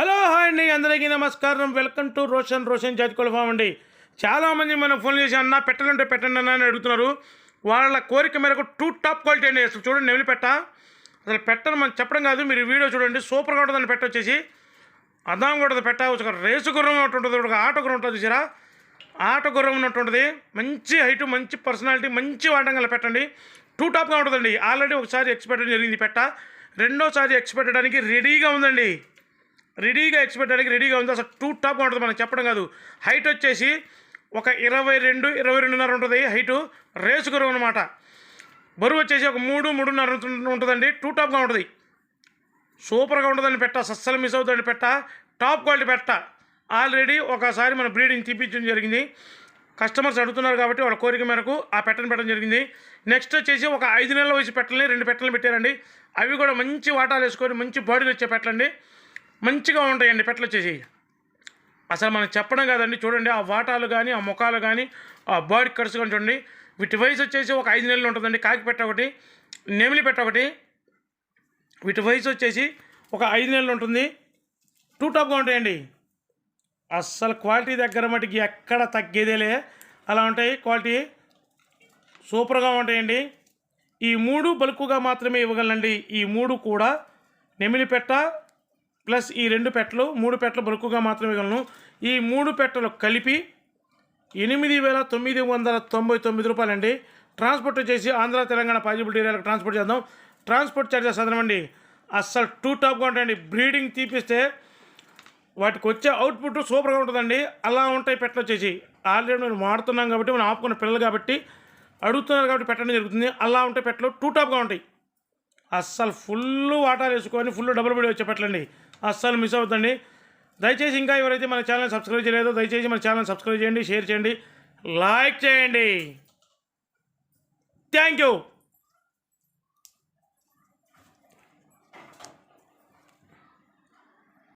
Hello hi అండి అందరికీ నమస్కారం. వెల్కమ్ టు రోషన్ రోషన్ జాతికోల ఫామ్ అండి. చాలామంది మనం ఫోన్ చేసి అన్న పెట్టాలంటే పెట్టండి అన్న అని అడుగుతున్నారు. వాళ్ళ కోరిక మేరకు టూ టాప్ క్వాలిటీ అండి. అసలు చూడండి నెమిలి పెట్ట. అసలు పెట్టను మనం చెప్పడం కాదు మీరు వీడియో చూడండి. సూపర్గా ఉంటుందని పెట్ట వచ్చేసి. అదాం కూడా పెట్ట. ఒక రేసు గుర్రం ఒకటి ఉంటుంది ఒక ఆట గుర్రం ఉంటుంది చూసారా? ఆట గుర్రం ఉన్నట్టు ఉంటుంది. మంచి హైట్ మంచి పర్సనాలిటీ మంచి వాడడం గల పెట్టండి టూ టాప్గా ఉంటుందండి. ఆల్రెడీ ఒకసారి ఎక్స్పెక్ట్ జరిగింది పెట్ట. రెండోసారి ఎక్స్పెక్ట్ రెడీగా ఉందండి. రెడీగా ఎక్స్పెక్ట్ రెడీగా ఉంది. అసలు టూ టాప్గా ఉంటుంది మనం చెప్పడం కాదు. హైట్ వచ్చేసి ఒక ఇరవై రెండు ఇరవై రెండున్నర ఉంటుంది. హైటు రేసు గురువు అనమాట బరువు వచ్చేసి ఒక మూడు మూడున్నర ఉంటుందండి. టూ టాప్గా ఉంటుంది. సూపర్గా ఉంటుందని పెట్ట అస్సలు మిస్ అవుతుందని పెట్ట టాప్ క్వాలిటీ పెట్ట. ఆల్రెడీ ఒకసారి మన బ్రీడింగ్ తీపించడం జరిగింది. కస్టమర్స్ అడుగుతున్నారు కాబట్టి వాళ్ళ కోరిక మేరకు ఆ పెట్టని పెట్టడం జరిగింది. నెక్స్ట్ వచ్చేసి ఒక ఐదు నెలల వయసు పెట్టలని రెండు పెట్టలు పెట్టారండి. అవి కూడా మంచి వాటాలు వేసుకొని మంచి బాడీలు వచ్చే పెట్టలండి. మంచిగా ఉంటాయండి పెట్టలు వచ్చేసి. అసలు మనం చెప్పడం కాదండి చూడండి ఆ వాటాలు కానీ ఆ ముఖాలు కానీ ఆ బాడీ కట్స్ కానీ చూడండి. వీటి వయసు వచ్చేసి ఒక ఐదు నెలలు ఉంటుందండి. కాకి పెట్ట ఒకటి నెమిలి పెట్ట ఒకటి. వీటి వయసు వచ్చేసి ఒక ఐదు నెలలు ఉంటుంది. టూ టాప్గా ఉంటాయండి. అస్సలు క్వాలిటీ దగ్గర మటుకి ఎక్కడ తగ్గేదేలే అలా ఉంటాయి క్వాలిటీ సూపర్గా ఉంటాయండి. ఈ మూడు బల్కుగా మాత్రమే ఇవ్వగలండి ఈ మూడు కూడా నెమిలి పెట్ట ప్లస్ ఈ రెండు పెట్టలు మూడు పెట్టలు బరుకుగా మాత్రమే ఇవ్వగలను ఈ మూడు పెట్టలు కలిపి ఎనిమిది వేల తొమ్మిది వందల తొంభై తొమ్మిది రూపాయలండి. ట్రాన్స్పోర్ట్ వచ్చేసి ఆంధ్ర తెలంగాణ పాజిబిలిటీ ఏరియాలకు ట్రాన్స్పోర్ట్ చేద్దాం. ట్రాన్స్పోర్ట్ ఛార్జెస్ అదనమండి అస్సలు టూ టాప్గా ఉంటాయండి. బ్రీడింగ్ తీపిస్తే వాటికి వచ్చే అవుట్పుట్ సూపర్గా ఉంటుందండి. అలా ఉంటాయి పెట్టలు వచ్చేసి. ఆల్రెడీ మేము వాడుతున్నాం కాబట్టి మనం ఆపుకున్న పిల్లలు కాబట్టి అడుగుతున్నారు కాబట్టి పెట్టడం జరుగుతుంది. అలా ఉంటే పెట్టలు టూ టాప్గా ఉంటాయి. అస్సలు ఫుల్ వాటర్ వేసుకొని ఫుల్ డబుల్ బడి వచ్చేపట్లండి అస్సలు మిస్ అవుతుందండి. దయచేసి ఇంకా ఎవరైతే మన ఛానల్ సబ్స్క్రైబ్ చేయలేదో దయచేసి మన ఛానల్ సబ్స్క్రైబ్ చేయండి షేర్ చేయండి లైక్ చేయండి. Thank you